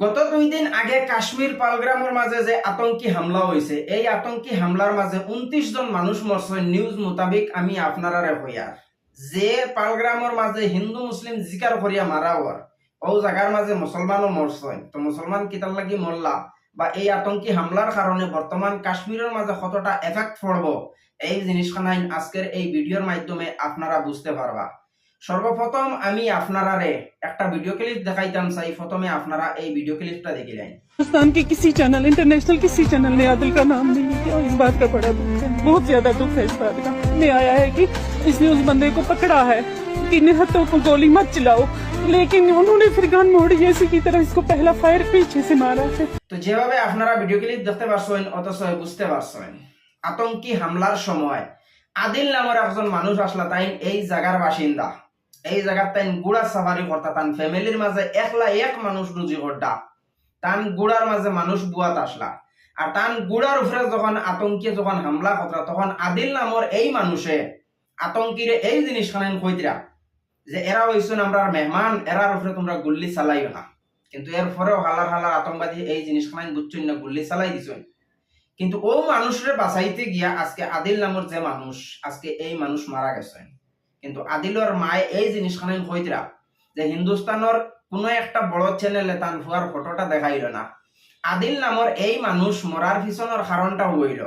গত দুই দিন আগে কাশ্মীর পালগ্রামের মাঝে যে আতঙ্কি হামলা হয়েছে এই আতঙ্কি হামলার মাঝে উনত্রিশ জন মানুষ মরছে নিউজ মোতাবিক আমি আপনারারে হইয়ার যে পালগ্রামের মাঝে হিন্দু মুসলিম জিকার করিয়া মারা হওয়ার ও জায়গার মাঝে মুসলমানও মরছে তো মুসলমান কিতার লাগি মরলা বা এই আতঙ্কি হামলার কারণে বর্তমান কাশ্মীরের মাঝে কতটা এফেক্ট পড়ব এই জিনিসখানাই আজকের এই ভিডিওর মাধ্যমে আপনারা বুঝতে পারবা সর্বপ্রথম আমি আপনারারে একটা ভিডিও ক্লিপ দেখাইতাম চাই প্রথমে আপনারা এই ভিডিও ক্লিপটা দেখিলেন हिंदुस्तान के किसी चैनल इंटरनेशनल किसी चैनल ने आदिल का नाम नहीं लिया इस बात का बड़ा दुख है बहुत ज्यादा दुख है इस बात का में आया है कि इसने उस बंदे को पकड़ा है कि निहत्तों को गोली मत चलाओ लेकिन उन्होंने फिर गन मोड़ी ऐसी की तरह इसको पहला फायर पीछे से मारा है তো যেভাবে আপনারা ভিডিও ক্লিপ দেখতে পারছেন অথচ বুঝতে পারছেন আতঙ্কি হামলার সময় আদিল নামের একজন মানুষ আসলা তাই এই জায়গার বাসিন্দা এই জায়গার তাই গুড়া সাফারি করতা তান ফ্যামিলির মাঝে একলা এক মানুষ রুজি করতা। তান গুড়ার মাঝে মানুষ বুয়াত আসলা। আর তান গুড়ার উপরে যখন আতঙ্কি যখন হামলা করতা, তখন আদিল নামের এই মানুষে আতঙ্কিরে এই জিনিস খানেন কইতরা যে এরা হইছেন আমরা মেহমান এরার উপরে তোমরা গুল্লি চালাইও না। কিন্তু এর পরেও হালার হালার আতঙ্কবাদী এই জিনিসখান বুঝছেন না গুল্লি চালাই দিছেন। কিন্তু ও মানুষের বাঁচাইতে গিয়া আজকে আদিল নামের যে মানুষ, আজকে এই মানুষ মারা গেছেন। কিন্তু আদিলর মায় এই জিনিসখান কইতরা যে হিন্দুস্তানের কোনো একটা বড় চ্যানেলে তান ফুয়ার ফটোটা দেখাইল না। আদিল নামের এই মানুষ মরার পিছনের কারণটা হইল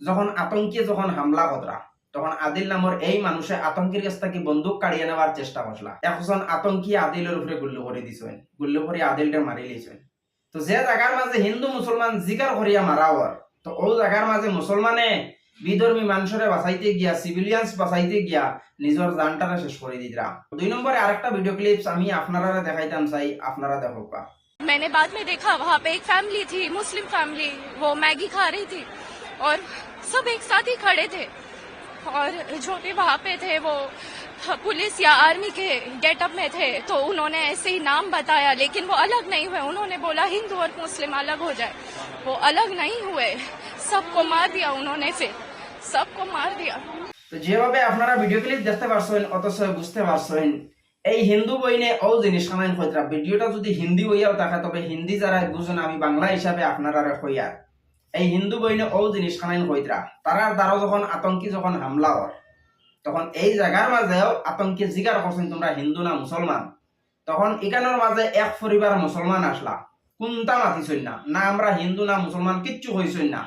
যখন আতঙ্কি যখন হামলা কতরা তখন আদিল নামের এই মানুষে আতঙ্কির কাছ থেকে বন্দুক কাড়িয়ে নেওয়ার চেষ্টা করলা এখন আতঙ্কি আদিলের উপরে গুল্লি করে দিছেন গুল্লি করে আদিলটা মারি লিছেন তো যে জায়গার মাঝে হিন্দু মুসলমান জিকার করিয়া মারা হওয়ার তো ও জায়গার মাঝে মুসলমানে বিধর্মী মানুষরে বাঁচাইতে গিয়া সিভিলিয়ান্স বাঁচাইতে গিয়া নিজের জানটারে শেষ করে দিতরা দুই নম্বরে আরেকটা ভিডিও ক্লিপস আমি আপনারা দেখাইতাম চাই আপনারা দেখো কা मैंने बाद में देखा वहाँ पे एक फैमिली थी मुस्लिम फैमिली वो मैगी खा रही थी और सब एक साथ ही खड़े थे और जो भी वहाँ पे थे वो पुलिस या आर्मी के गेटअप में थे तो उन्होंने ऐसे ही नाम बताया लेकिन वो अलग नहीं हुए उन्होंने बोला हिंदू और मुस्लिम अलग हो जाए वो अलग नहीं हुए सबको मार दिया उन्होंने फिर सबको मार दिया তো যেভাবে আপনারা ভিডিও ক্লিপ দেখতে পারছেন অথচ বুঝতে পারছেন এই হিন্দু বইনে ও জিনিস খানাইন কইতরা ভিডিওটা যদি হিন্দি হইয়াও থাকে তবে হিন্দি যারা বুঝেন আমি বাংলা হিসাবে আপনারা হইয়ার এই হিন্দু বইনে ও জিনিস খানাইন কইতরা তারার দ্বারা যখন আতঙ্কি যখন হামলা হয় তখন এই জায়গার মাঝেও আতঙ্কি জিগার করছেন তোমরা হিন্দু না মুসলমান তখন এখানের মাঝে এক পরিবার মুসলমান আসলা কোনটা মাতিছই না না আমরা হিন্দু না মুসলমান কিচ্ছু হইছই না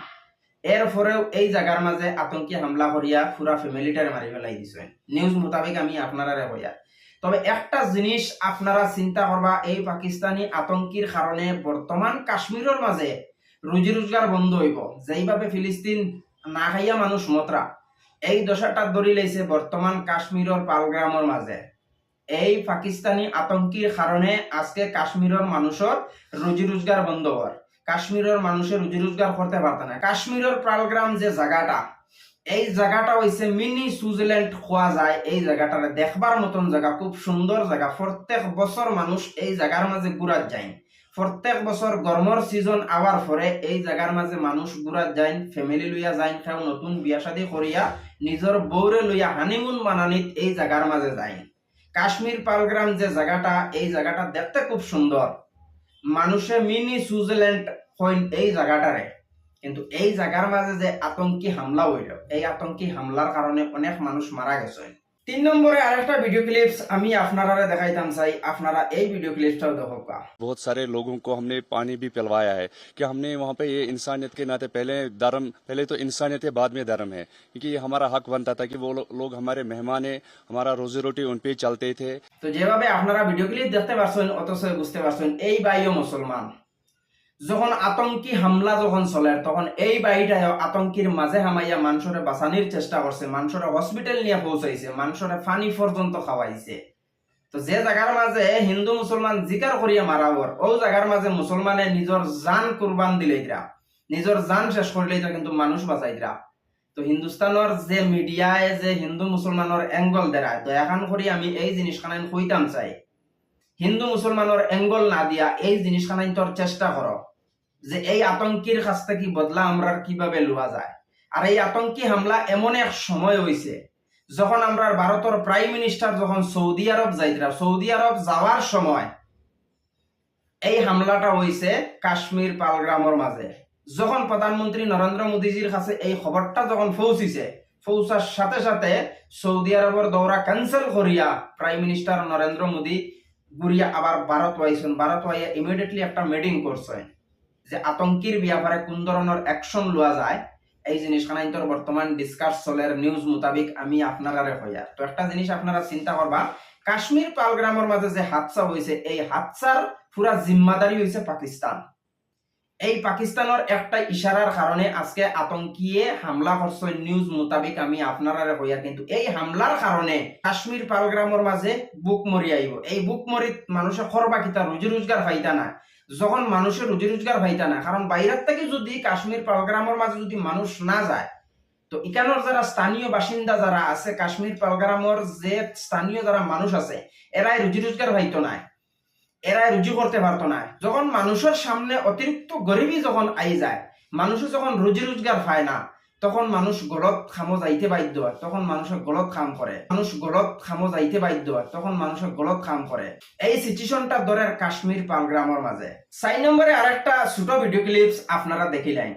এর পরেও এই জায়গার মাঝে আতঙ্কি হামলা করিয়া পুরা ফ্যামিলিটারে মারি ফেলাই দিছে। নিউজ মোতাবেক আমি আপনারারে হইয়া তবে একটা জিনিস আপনারা চিন্তা করবা এই পাকিস্তানি আতঙ্কির কারণে বর্তমান কাশ্মীরের মাঝে রুজি রোজগার বন্ধ হইব যেইভাবে ফিলিস্তিন না খাইয়া মানুষ মতরা এই দশাটা ধরি লাইছে বর্তমান কাশ্মীরের পালগ্রামের মাঝে এই পাকিস্তানি আতঙ্কির কারণে আজকে কাশ্মীরের মানুষের রুজি রোজগার বন্ধ হওয়ার কাশ্মীরের মানুষের রুজি রোজগার করতে পারত না। কাশ্মীরের পালগ্রাম যে জায়গাটা, এই জায়গাটা হইছে মিনি সুইজারল্যান্ড খোয়া যায়। এই জায়গাটা দেখবার মতন জায়গা, খুব সুন্দর জায়গা। প্রত্যেক বছর মানুষ এই জায়গার মাঝে ঘুরাত যায় প্রত্যেক বছর গরমর সিজন আওয়ার পরে এই জায়গার মাঝে মানুষ ঘুরাত যায় ফ্যামিলি লইয়া যায় কেউ নতুন বিয়া শাদী করিয়া নিজের বউরে লইয়া হানিমুন মানানিত এই জায়গার মাঝে যায় কাশ্মীর পালগ্রাম যে জায়গাটা, এই জায়গাটা দেখতে খুব সুন্দর মানুষে মিনি সুইজারল্যান্ড হইন এই জায়গাটারে কিন্তু এই জায়গার মাঝে যে আতঙ্কি হামলা হইল এই আতঙ্কি হামলার কারণে অনেক মানুষ মারা গেছে তিন নম্বরে আরেকটা ভিডিও ক্লিপস আমি আপনারা দেখাইতাম চাই আপনারা এই ভিডিও ক্লিপসটাও দেখো কা बहुत सारे लोगों को हमने पानी भी पिलवाया है कि हमने वहाँ पे ये इंसानियत के नाते पहले धर्म पहले तो इंसानियत है बाद में धर्म है क्योंकि ये हमारा हक बनता था कि वो लो- लोग हमारे मेहमान है हमारा रोजी रोटी उन पे ही चलते थे তো যেভাবে আপনারা ভিডিও ক্লিপ দেখতে পারছেন অথচ বুঝতে পারছেন এই বাইও মুসলমান যখন আতঙ্কি হামলা যখন চলে, তখন এই বাড়িটায় আতঙ্কির মাঝে হামাইয়া মানুষরে বাঁচানির চেষ্টা করছে মানুষরে হসপিটাল নিয়ে পৌঁছাইছে মানুষরে ফানি পর্যন্ত খাওয়াইছে তো যে জায়গার মাঝে হিন্দু মুসলমান জিকার করিয়া মারাবর ও জায়গার মাঝে মুসলমানে নিজের জান কুরবান দিলেইরা নিজের জান শেষ করলেইরা কিন্তু মানুষ বাঁচাইরা তো হিন্দুস্তানের যে মিডিয়ায় যে হিন্দু মুসলমানের এঙ্গল দেখায় দয়াখান করি আমি এই জিনিসখানাইন কইতাম চাই। হিন্দু মুসলমানের এঙ্গল না দিয়া এই জিনিসখানাইন তোর চেষ্টা করো যে এই আতঙ্কির কাছ থেকে বদলা আমরা কীভাবে লওয়া যায়? আর এই আতঙ্কি হামলা এমন এক সময় হইছে যখন আমরা ভারতের প্রাইম মিনিস্টার যখন সৌদি আরব যাইতরা সৌদি আরব যাওয়ার সময় এই হামলাটা হয়েছে কাশ্মীর পালগ্রামর মাঝে যখন প্রধানমন্ত্রী নরেন্দ্র মোদীজির কাছে এই খবরটা যখন পৌঁছিছে পৌঁছার সাথে সাথে সৌদি আরবের দৌরা ক্যান্সেল করিয়া প্রাইম মিনিস্টার নরেন্দ্র মোদী গুড়িয়া আবার ভারত ওয়াইছেন ভারত ওয়াইয়া ইমিডিয়েটলি একটা মিটিং করছেন যে আতঙ্কির ব্যাপারে কোন ধরনের অ্যাকশন লওয়া যায়, এই জিনিসখানা ইন্তর বর্তমান ডিসকাস চলের নিউজ মোতাবিক আমি আপনারারে হইয়া তো একটা জিনিস আপনারা চিন্তা করবা কাশ্মীর পালগ্রামের মাঝে যে হাদসা হয়েছে এই হাদসার পুরা জিম্মাদারি হয়েছে পাকিস্তান। এই পাকিস্তানের একটা ইশারার কারণে আজকে আতঙ্কিয়ে হামলা করছে নিউজ মোতাবিক আমি আপনারা হইয়া কিন্তু এই হামলার কারণে কাশ্মীর পালগ্রামের মাঝে বুক মরি আইব এই বুক মরি মানুষে খরবা কিতা রুজি রোজগার পাইতা না যখন মানুষের রুজি রোজগার ভাইতা না, কারণ বাইরের থেকে যদি কাশ্মীর পালগ্রামের মাঝে যদি মানুষ না যায়, তো ইকানোর যারা স্থানীয় বাসিন্দা যারা আছে, কাশ্মীর পালগ্রামের যে স্থানীয় যারা মানুষ আছে, এরাই রুজি রোজগার পাইতো না, এরাই রুজি করতে পারতো না। যখন মানুষের সামনে অতিরিক্ত গরিবী যখন আই যায়, মানুষ যখন রুজি রোজগার পায় না তখন মানুষ গলত খামো যাইতে বাধ্য হয়। তখন মানুষের গলত খাম করে। মানুষ গলত খামো যাইতে বাধ্য হয়। তখন মানুষের গলত খাম করে। এই সিচুয়েশনটা ধরে কাশ্মীর পালগ্রামের মাঝে চাই নম্বরে আরেকটা ছোট ভিডিও ক্লিপস আপনারা দেখিলেন।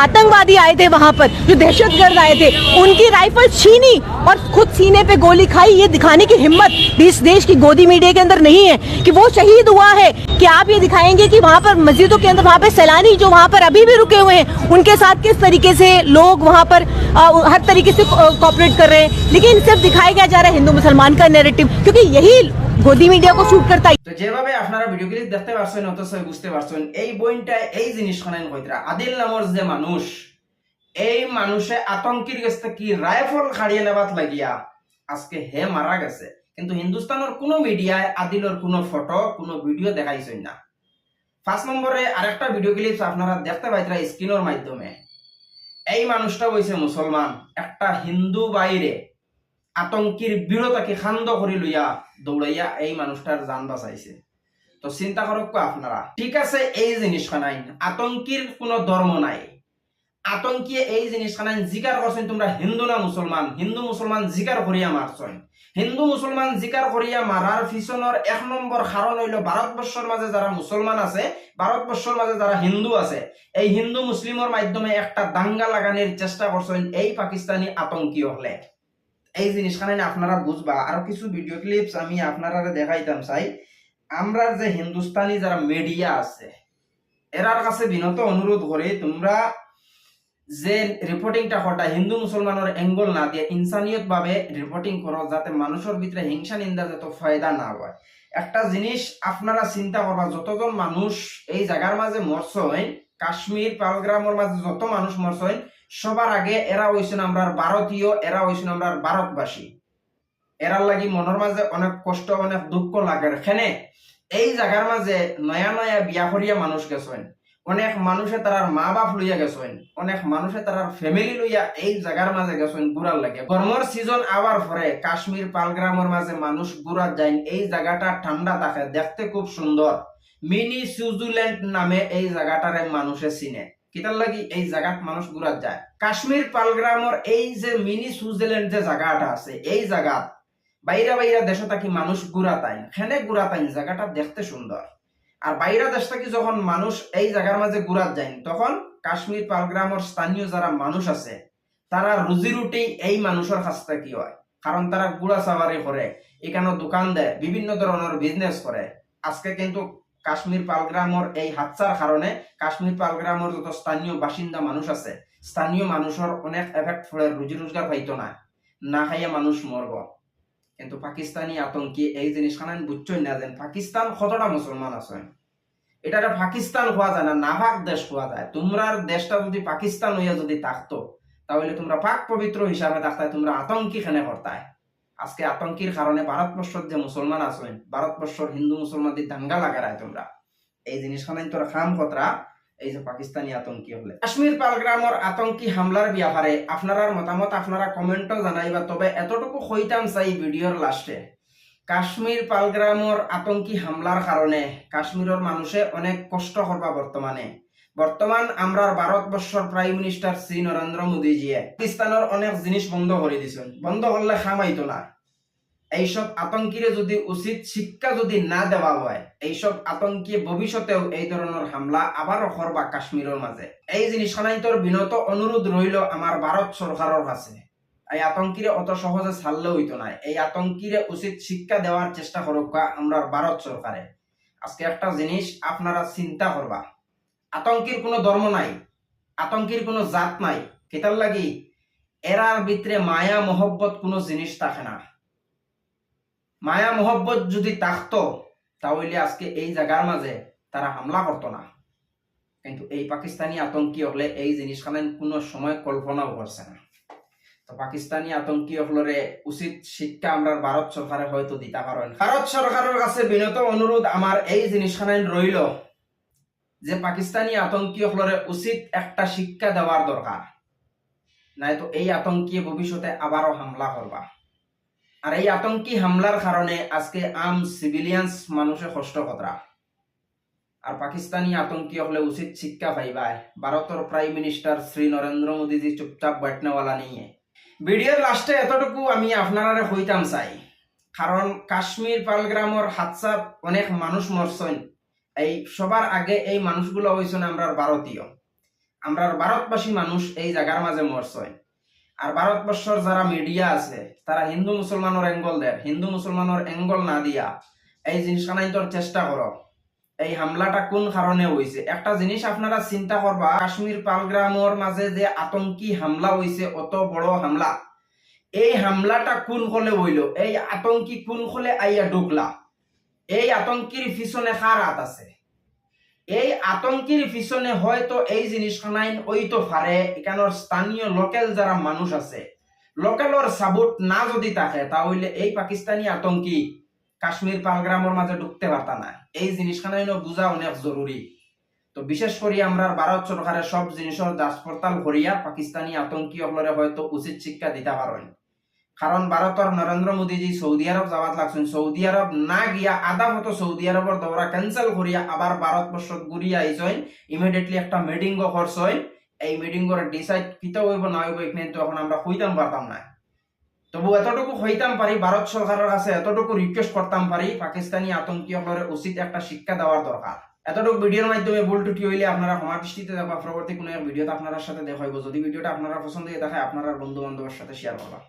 आतंकवादी आए थे वहाँ पर जो दहशतगर्द आए थे उनकी राइफल छीनी और खुद सीने पे गोली खाई। ये दिखाने की हिम्मत इस देश की गोदी मीडिया के अंदर नहीं है कि वो शहीद हुआ है। कि आप ये दिखाएँगे कि वहाँ पर मस्जिदों के अंदर वहाँ पे सैलानी जो वहाँ पर अभी भी रुके हुए हैं उनके साथ किस तरीके से लोग वहाँ पर अ, हर तरीके से कॉपरेट कर रहे हैं। लेकिन सिर्फ़ दिखाया गया जा रहा है हिंदू मुसलमान का नेरेटिव क्योंकि यही গদি মিডিয়া কো শুট করতাই। তো যেভাবে আপনারা ভিডিও ক্লিপ দেখতে পারছেন অত সহজে বুঝতে পারছেন, এই বইনটা এই জিনিস খনেন কইতরা আদিল নামর যে মানুষ, এই মানুষে আতঙ্কের কাছে কি রাইফল খাড়িয়ে নেবাত লাগিয়া আজকে হে মারা গেছে। কিন্তু হিন্দুস্তানের কোনো মিডিয়ায় আদিলর কোনো ফটো কোনো ভিডিও দেখাইছেন না। ফার্স্ট নম্বরে আরেকটা ভিডিও ক্লিপস আপনারা দেখতে পাইতরা স্ক্রিনের মাধ্যমে। এই মানুষটা হইছে মুসলমান একটা হিন্দু বাইরে আতঙ্কির বীরতাকে খান্দ করে লইয়া দৌড়াইয়া এই মানুষটার জান বাঁচাইছে। তো চিন্তা করক আপনারা ঠিক আছে, এই জিনিস খানাই আতঙ্কির কোনো ধর্ম নাই। আতঙ্কিয়ে এই জিনিস খানাই জিকার করছেন তোমরা হিন্দু না মুসলমান হিন্দু মুসলমান জিকার করিয়া মারছেন হিন্দু মুসলমান জিকার করিয়া মারার পিছনের এক নম্বর কারণ হইল ভারতবর্ষের মাঝে যারা মুসলমান আছে ভারতবর্ষের মাঝে যারা হিন্দু আছে। এই হিন্দু মুসলিমের মাধ্যমে একটা দাঙ্গা লাগানোর চেষ্টা করছেন এই পাকিস্তানি আতঙ্কি হলে। এই জিনিসখানে আপনারা বুঝবা। আরও কিছু ভিডিও ক্লিপস আমি আপনারা দেখাইতাম, চাই। আমরা যে হিন্দুস্তানি যারা মিডিয়া আছে এরার কাছে বিনত অনুরোধ করে তোমরা যে রিপোর্টিংটা কটা হিন্দু মুসলমানের এঙ্গল না দিয়ে ইনসানিয়ত ভাবে রিপোর্টিং করো যাতে মানুষের ভিতরে হিংসা নিন্দা যত ফায়দা না হয়। একটা জিনিস আপনারা চিন্তা করবা যতজন মানুষ এই জায়গার মাঝে মরছেন কাশ্মীর পালগ্রামের মাঝে যত মানুষ মরছেন সবার আগে এরা হইছেন আমরা ভারতীয়, এরা হইছেন আমরা ভারতবাসী। এরার লাগি মনের মাঝে অনেক কষ্ট, অনেক দুঃখ লাগে। এখানে এই জায়গার মাঝে নয়া নয়া বিয়া করিয়া মানুষ গেছেন অনেক মানুষে তারার মা বাপ লইয়া গেছেন অনেক মানুষে তারার ফ্যামিলি লইয়া এই জায়গার মাঝে গেছেন ঘুরার লাগে। গরমর সিজন আবার পরে কাশ্মীর পালগ্রামের মাঝে মানুষ ঘুরা যায়। এই জায়গাটা ঠান্ডা থাকে, দেখতে খুব সুন্দর মিনি সুইজারল্যান্ড নামে এই জায়গাটারে মানুষে চিনে। কিতার লাগি এই জায়গাত মানুষ ঘুরাত যায়। কাশ্মীর পালগ্রামের এই যে মিনি সুইজারল্যান্ড যে জায়গাটা আছে, এই জায়গাত বাইরা বাইরা দেশে থাকি মানুষ ঘুরা তাই খেনে ঘুরা তাই জায়গাটা দেখতে সুন্দর আর বাইরা দেশ থাকি যখন মানুষ এই জায়গার মাঝে ঘুরাত যায়, তখন কাশ্মীর পালগ্রামের স্থানীয় যারা মানুষ আছে তারা রুজি রুটি এই মানুষের কাছ থেকে হয়? কারণ তারা গুড়া সাবারি করে এখানে দোকান দেয়, বিভিন্ন ধরনের বিজনেস করে আজকে কিন্তু কাশ্মীর পালগ্রামের এই হাতসার কারণে কাশ্মীর পালগ্রামের যত স্থানীয় বাসিন্দা মানুষ আছে, স্থানীয় মানুষের অনেক এফেক্ট ফলে রুজি রোজগার পাইতো না না খাইয়া মানুষ মরব কিন্তু পাকিস্তানি আতঙ্কি এই জিনিসখান বুঝছই না যেন পাকিস্তান কতটা মুসলমান আছে। এটারে পাকিস্তান হওয়া যায় না নাভাক দেশ হওয়া যায়। তোমরার দেশটা যদি পাকিস্তান হইয়া যদি থাকতো তাহলে তোমরা পাক পবিত্র হিসাবে থাকতে তোমরা আতঙ্কি খানে করতায়? আজকে আতঙ্কির কারণে ভারতবর্ষের যে মুসলমান আছেন, ভারতবর্ষর হিন্দু মুসলমানদের দাঙ্গা লাগারায় তোমরা। এই জিনিসখানে তোরা খাম খতরা এই যে পাকিস্তানি আতঙ্কি হলে। কাশ্মীর পালগ্রামের আতঙ্কি হামলার ব্যাপারে আপনার মতামত আপনারা কমেন্টও জানাইবা, তবে এতটুকু হইতাম চাই ভিডিওর লাস্টে। কাশ্মীর পালগ্রামের আতঙ্কি হামলার কারণে কাশ্মীরের মানুষে অনেক কষ্ট করবা বর্তমানে বর্তমান আমরা ভারতবর্ষর প্রাইম মিনিস্টার শ্রী নরেন্দ্র মোদীজিয়ে পাকিস্তানের অনেক জিনিস বন্ধ করে দিছেন বন্ধ করলে খামাইতো না এইসব আতঙ্কিরে যদি উচিত শিক্ষা যদি না দেওয়া হয়, এইসব আতঙ্কি ভবিষ্যতেও এই ধরনের হামলা আবারও করবা কাশ্মীরের মাঝে এই জিনিস খানাইতর বিনত অনুরোধ রইল আমার ভারত সরকারের কাছে। এই আতঙ্কিরে অত সহজে ছাড়লে হইতো না এই আতঙ্কিরে উচিত শিক্ষা দেওয়ার চেষ্টা করুক আমরা ভারত সরকারে আজকে একটা জিনিস আপনারা চিন্তা করবা আতঙ্কির কোনো ধর্ম নাই, আতঙ্কির কোনো জাত নাই। কেতার লাগি এরার ভিতরে মায়া, মহব্বত কোনো জিনিস থাকে না। মায়া, মহব্বত যদি থাকতো, তাহলে আজকে এই জায়গার মাঝে তারা হামলা করতো না। কিন্তু এই পাকিস্তানি আতঙ্কি হলে এই জিনিসখানে কোনো সময় কল্পনাও করছে না। তো পাকিস্তানি আতঙ্কি হলরে উচিত শিক্ষা আমরা ভারত সরকারে হয়তো দিতে পারেন ভারত সরকারের কাছে বিনত অনুরোধ আমার এই জিনিসখানে রইল যে পাকিস্তানি আতঙ্কি হলরে উচিত একটা শিক্ষা দেওয়ার দরকার নাই তো এই আতঙ্কি ভবিষ্যতে আবারও হামলা করবা আর এই আতঙ্কি হামলার কারণে আজকে আম সিভিলিয়ান্স মানুষে কষ্ট কতরা আর পাকিস্তানি আতঙ্কি হলে উচিত শিক্ষা পাইবায় ভারতের প্রাইম মিনিস্টার শ্রী নরেন্দ্র মোদীজি চুপচাপ বৈঠনেওয়ালা নিয়ে। ভিডিওর লাস্টে এতটুকু আমি আপনারা হইতাম চাই। কারণ কাশ্মীর পালগ্রামর হাতসা অনেক মানুষ মরছেন এই সবার আগে এই মানুষগুলো হয়েছেন আমরা ভারতীয়। আমরা ভারতবাসী মানুষ এই জায়গার মাঝে মরছেন আর ভারতবর্ষর যারা মিডিয়া আছে, তারা হিন্দু মুসলমানের এঙ্গল দেয় হিন্দু মুসলমানের এঙ্গল না দিয়া এই জিনিসখানাইতর চেষ্টা করো। এই হামলাটা কোন কারণে হয়েছে একটা জিনিস আপনারা চিন্তা করবা, কাশ্মীর পালগ্রামর মাঝে যে আতঙ্কি হামলা হয়েছে অত বড় হামলা। এই হামলাটা কোন হলে হইল? এই আতঙ্কি কোন হলে আইয়া ঢুকলা? এই আতঙ্কির পিছনে কার হাত আছে। এই আতঙ্কির পিছনে হয়তো এই জিনিসখানাইন ওইতো পারে এখানের স্থানীয় লোকাল যারা মানুষ আছে। লোকালর সাপোর্ট না যদি থাকে, তাহলে এই পাকিস্তানি আতঙ্কি কাশ্মীর পালগ্রামের মাঝে ঢুকতে পারতা না এই জিনিসখানাইনও বোঝা অনেক জরুরি তো বিশেষ করে আমরা ভারত সরকারের সব জিনিসের যাচ পড়তাল করিয়া পাকিস্তানি আতঙ্কি হলরে হয়তো উচিত শিক্ষা দিতে পারেন কারণ ভারতের নরেন্দ্র মোদীজি সৌদি আরব যাওয়াত লাগছেন সৌদি আরব না গিয়া আধা মতো সৌদি আরবের দৌড়া ক্যান্সেল করিয়া আবার ভারতবর্ষ ঘুরিয়া আইসইন ইমিডিয়েটলি একটা মিটিং করছইন এই মিটিং করে ডিসাইড কিতা হইব, না হইব এখানে তো এখন আমরা হইতাম পারতাম না তবু এতটুকু হইতাম পারি ভারত সরকারের কাছে এতটুকু রিকোয়েস্ট করতাম পারি পাকিস্তানি আতঙ্কি হলরে উচিত একটা শিক্ষা দেওয়ার দরকার এতটুকু ভিডিওর মাধ্যমে ভুল টুটি হইলে আপনারা ক্ষমা দৃষ্টিতে দেখবা পরবর্তী কোনো এক ভিডিওতে আপনার সাথে দেখা হইব। যদি ভিডিওটা আপনারা পছন্দ হয়ে দেখায় আপনারা বন্ধু বান্ধবের সাথে শেয়ার করবা।